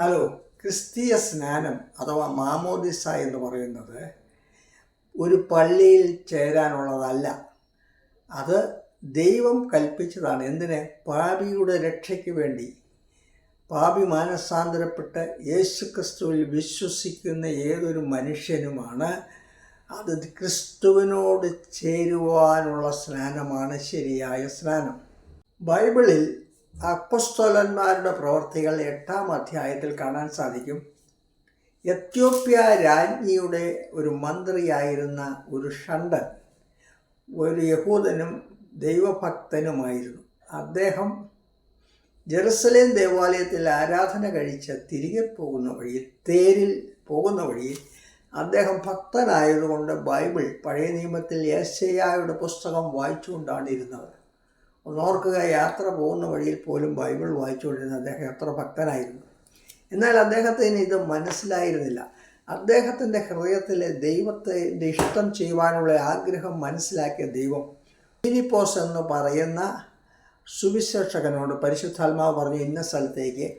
Hello ക്രിസ്തീയ സ്നാനം അഥവാ മാമോദിസ എന്ന് പറയുന്നത് ഒരു പള്ളിയിൽ ചേരാനുള്ളതല്ല. അത് ദൈവം കൽപ്പിച്ചതാണ്. എന്തിന്? പാപിയുടെ രക്ഷയ്ക്ക് വേണ്ടി. പാപി മാനസാന്തരപ്പെട്ട് യേശു ക്രിസ്തുവിൽ വിശ്വസിക്കുന്ന ഏതൊരു മനുഷ്യനുമാണ്? അത് ക്രിസ്തുവിനോട് ചേരുവാനുള്ള സ്നാനമാണ് ശരിയായ സ്നാനം. ബൈബിളിൽ അപ്പസ്തോലന്മാരുടെ പ്രവർത്തികൾ എട്ടാം അധ്യായത്തിൽ കാണാൻ സാധിക്കും. എത്യോപ്യ രാജ്ഞിയുടെ ഒരു മന്ത്രിയായിരുന്ന ഒരു ഷണ്ടൻ ഒരു യഹൂദനും ദൈവഭക്തനുമായിരുന്നു. അദ്ദേഹം ജെറുസലേം ദേവാലയത്തിൽ ആരാധന കഴിച്ച് തിരികെ പോകുന്ന വഴിയിൽ തേരിൽ പോകുന്ന വഴിയിൽ അദ്ദേഹം ഭക്തനായതുകൊണ്ട് ബൈബിൾ പഴയ നിയമത്തിൽ യേശയായുടെ പുസ്തകം വായിച്ചുകൊണ്ടാണ് ഇരുന്നത്. ഒന്നോർക്കുക യാത്ര പോകുന്ന വഴിയിൽ പോലും ബൈബിൾ വായിച്ചുകൊണ്ടിരുന്ന അദ്ദേഹം എത്ര ഭക്തനായിരുന്നു. എന്നാൽ അദ്ദേഹത്തിന് ഇത് മനസ്സിലായിരുന്നില്ല. അദ്ദേഹത്തിന്റെ ഹൃദയത്തിലെ ദൈവത്തിന്റെ ഇഷ്ടം ചെയ്യുവാനുള്ള ആഗ്രഹം മനസ്സിലാക്കിയ ദൈവം ഫിലിപ്പോസ് എന്ന് പറയുന്ന സുവിശേഷകനോട് പരിശുദ്ധാത്മാവ് പറഞ്ഞു ഇന്ന സ്ഥലത്തേക്ക്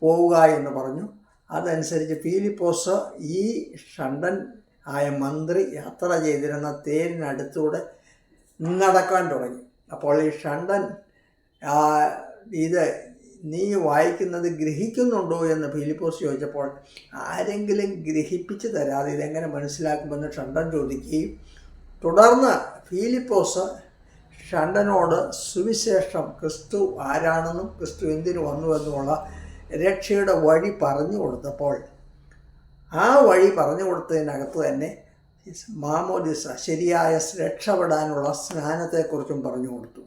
പോവുക എന്ന് പറഞ്ഞു. അതനുസരിച്ച് ഫിലിപ്പോസ് ഈ ഷണ്ടൻ ആയ മന്ത്രി യാത്ര ചെയ്തിരുന്ന തേരിനടുത്തൂടെ നടക്കാൻ തുടങ്ങി. അപ്പോൾ ഈ ഷണ്ടൻ ഇത് നീ വായിക്കുന്നത് ഗ്രഹിക്കുന്നുണ്ടോ എന്ന് ഫിലിപ്പോസ് ചോദിച്ചപ്പോൾ ആരെങ്കിലും ഗ്രഹിപ്പിച്ച് തരാതെ ഇതെങ്ങനെ മനസ്സിലാക്കുമെന്ന് ഷണ്ടൻ ചോദിക്കുകയും തുടർന്ന് ഫിലിപ്പോസ് ഷണ്ടനോട് സുവിശേഷം ക്രിസ്തു ആരാണെന്നും ക്രിസ്തു എന്തിനു വന്നുവെന്നുമുള്ള രക്ഷയുടെ വഴി പറഞ്ഞു കൊടുത്തപ്പോൾ ആ വഴി പറഞ്ഞു കൊടുത്തതിനകത്ത് തന്നെ മാമോദിസ ശരിയായ രക്ഷപ്പെടാനുള്ള സ്നാനത്തെക്കുറിച്ചും പറഞ്ഞു കൊടുത്തു.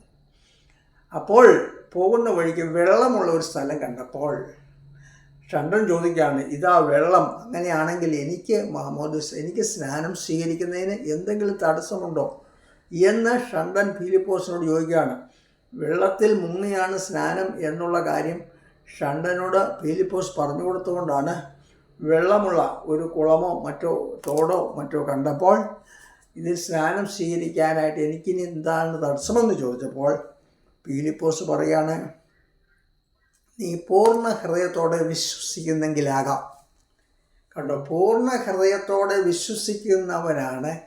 അപ്പോൾ പോകുന്ന വഴിക്ക് വെള്ളമുള്ള ഒരു സ്ഥലം കണ്ടപ്പോൾ ഷണ്ടൻ ചോദിക്കുകയാണ് ഇതാ വെള്ളം അങ്ങനെയാണെങ്കിൽ എനിക്ക് മാമോദിസ് എനിക്ക് സ്നാനം സ്വീകരിക്കുന്നതിന് എന്തെങ്കിലും തടസ്സമുണ്ടോ? എന്ന് ഷണ്ടൻ ഫിലിപ്പോസിനോട് ചോദിക്കുകയാണ്. വെള്ളത്തിൽ മുങ്ങിയാണ് സ്നാനം എന്നുള്ള കാര്യം ഷണ്ടനോട് ഫിലിപ്പോസ് പറഞ്ഞു കൊടുത്തുകൊണ്ടാണ് വെള്ളമുള്ള ഒരു കുളമോ മറ്റോ തോടോ മറ്റോ കണ്ടപ്പോൾ ഇതിൽ സ്നാനം സ്വീകരിക്കാനായിട്ട് എനിക്കിനി എന്താണ് തടസ്സമെന്ന് ചോദിച്ചപ്പോൾ പീലിപ്പോസ് പറയാണ് നീ പൂർണ ഹൃദയത്തോടെ വിശ്വസിക്കുന്നെങ്കിലാകാം. കണ്ടോ പൂർണ ഹൃദയത്തോടെ വിശ്വസിക്കുന്നവനാണ്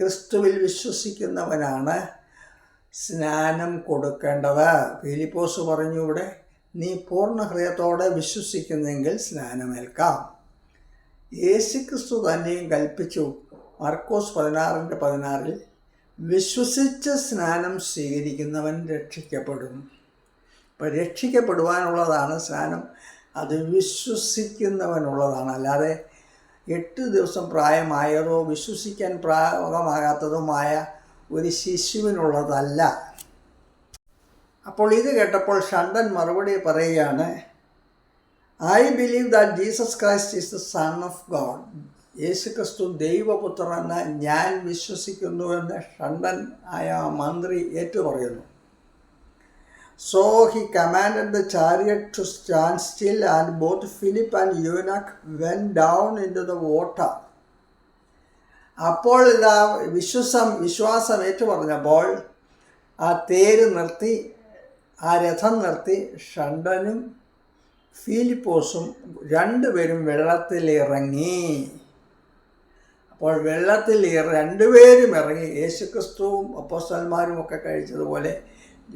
ക്രിസ്തുവിൽ വിശ്വസിക്കുന്നവനാണ് സ്നാനം കൊടുക്കേണ്ടത്. ഫിലിപ്പോസ് പറഞ്ഞു ഇവിടെ നീ പൂർണ ഹൃദയത്തോടെ വിശ്വസിക്കുന്നെങ്കിൽ സ്നാനമേൽക്കാം. യേശുക്രിസ്തു തന്നെയും കൽപ്പിച്ചു. മർക്കോസ് പതിനാറിന്റെ പതിനാറിൽ വിശ്വസിച്ച സ്നാനം സ്വീകരിക്കുന്നവൻ രക്ഷിക്കപ്പെടും. ഇപ്പം രക്ഷിക്കപ്പെടുവാനുള്ളതാണ് സ്നാനം. അത് വിശ്വസിക്കുന്നവനുള്ളതാണ്. അല്ലാതെ എട്ട് ദിവസം പ്രായമായതോ വിശ്വസിക്കാൻ പ്രായമാകാത്തതുമായ ഒരു ശിശുവിനുള്ളതല്ല. അപ്പോൾ ഇത് കേട്ടപ്പോൾ ഷണ്ടൻ മറുപടി പറയുകയാണ് I believe that Jesus Christ is the son of God യേശു ക്രിസ്തു ദൈവപുത്രനെന്ന് ഞാൻ വിശ്വസിക്കുന്നുവെന്ന് ഷണ്ടൻ ആയ മന്ത്രി ഏറ്റുപറയുന്നു. So he commanded the chariot to stand still and both Philip and eunuch went down into the water water അപ്പോൾ ഇതാ വിശ്വസം വിശ്വാസം ഏറ്റുപറഞ്ഞപ്പോൾ ആ തേര് നിർത്തി ആ രഥം നിർത്തി ഷണ്ടനും ഫിലിപ്പോസും രണ്ടുപേരും വെള്ളത്തിലിറങ്ങി. അപ്പോൾ വെള്ളത്തിൽ രണ്ടുപേരും ഇറങ്ങി. യേശുക്രിസ്തുവും അപ്പോസ്തലന്മാരും ഒക്കെ കഴിച്ചതുപോലെ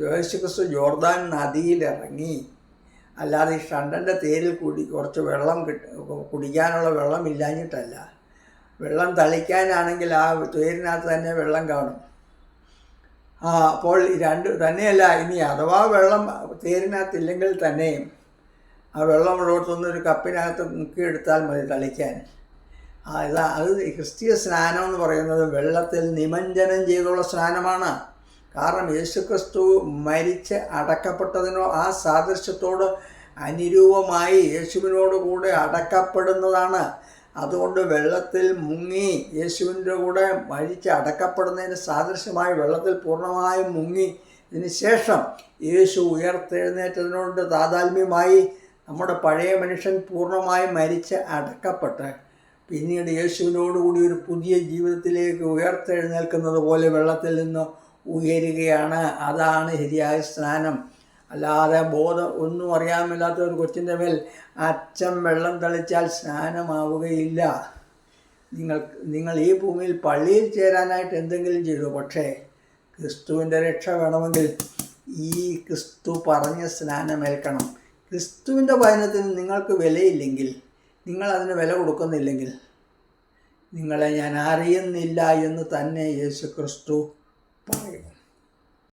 യേശുക്രിസ്തു ജോർദാൻ നദിയിലിറങ്ങി. അല്ലാതെ ഈ ഷണ്ടന്റെ തേരിൽ കൂടി കുറച്ച് വെള്ളം കിട്ട കുടിക്കാനുള്ള വെള്ളം ഇല്ലാഞ്ഞിട്ടല്ല. വെള്ളം തളിക്കാനാണെങ്കിൽ ആ തേരിനകത്ത് തന്നെ വെള്ളം കാണും. ആ അപ്പോൾ രണ്ട് തന്നെയല്ല ഇനി അഥവാ വെള്ളം തേരിനകത്തില്ലെങ്കിൽ തന്നെയും ആ വെള്ളം ഉള്ളിടത്തുനിന്ന് ഒരു കപ്പിനകത്ത് മുക്കിയെടുത്താൽ മതി തളിക്കാൻ. അത് അത് ക്രിസ്തീയ സ്നാനം എന്ന് പറയുന്നത് വെള്ളത്തിൽ നിമഞ്ജനം ചെയ്തുള്ള സ്നാനമാണ്. കാരണം യേശുക്രിസ്തു മരിച്ച് അടക്കപ്പെട്ടതിനോ ആ സാദൃശ്യത്തോട് അനുരൂപമായി യേശുവിനോട് കൂടെ അടക്കപ്പെടുന്നതാണ്. അതുകൊണ്ട് വെള്ളത്തിൽ മുങ്ങി യേശുവിന്റെ കൂടെ മരിച്ച് അടക്കപ്പെടുന്നതിന് സാദൃശ്യമായി വെള്ളത്തിൽ പൂർണമായും മുങ്ങി. ഇതിന് ശേഷം യേശു ഉയർത്തെഴുന്നേറ്റതിനോട് താതാത്മ്യമായി നമ്മുടെ പഴയ മനുഷ്യൻ പൂർണമായും മരിച്ച് അടക്കപ്പെട്ട് പിന്നീട് യേശുവിനോടുകൂടി ഒരു പുതിയ ജീവിതത്തിലേക്ക് ഉയർത്തെഴുന്നേൽക്കുന്നത് പോലെ വെള്ളത്തിൽ നിന്ന് ഉയരുകയാണ്. അതാണ് ശരിയായ സ്നാനം. അല്ലാതെ ബോധം ഒന്നും അറിയാമില്ലാത്ത ഒരു കൊച്ചിന്റെ മേൽ അച്ഛൻ വെള്ളം തളിച്ചാൽ സ്നാനമാവുകയില്ല. നിങ്ങൾ നിങ്ങൾ ഈ ഭൂമിയിൽ പള്ളിയിൽ ചേരാനായിട്ട് എന്തെങ്കിലും ചെയ്തു. പക്ഷേ ക്രിസ്തുവിന്റെ രക്ഷ വേണമെങ്കിൽ ഈ ക്രിസ്തു പറഞ്ഞ സ്നാനമേൽക്കണം. ക്രിസ്തുവിന്റെ വചനത്തിന് നിങ്ങൾക്ക് വിലയില്ലെങ്കിൽ നിങ്ങൾ അതിന് വില കൊടുക്കുന്നില്ലെങ്കിൽ നിങ്ങളെ ഞാൻ അറിയുന്നില്ല എന്ന് തന്നെ യേശു ക്രിസ്തു പറയുന്നു.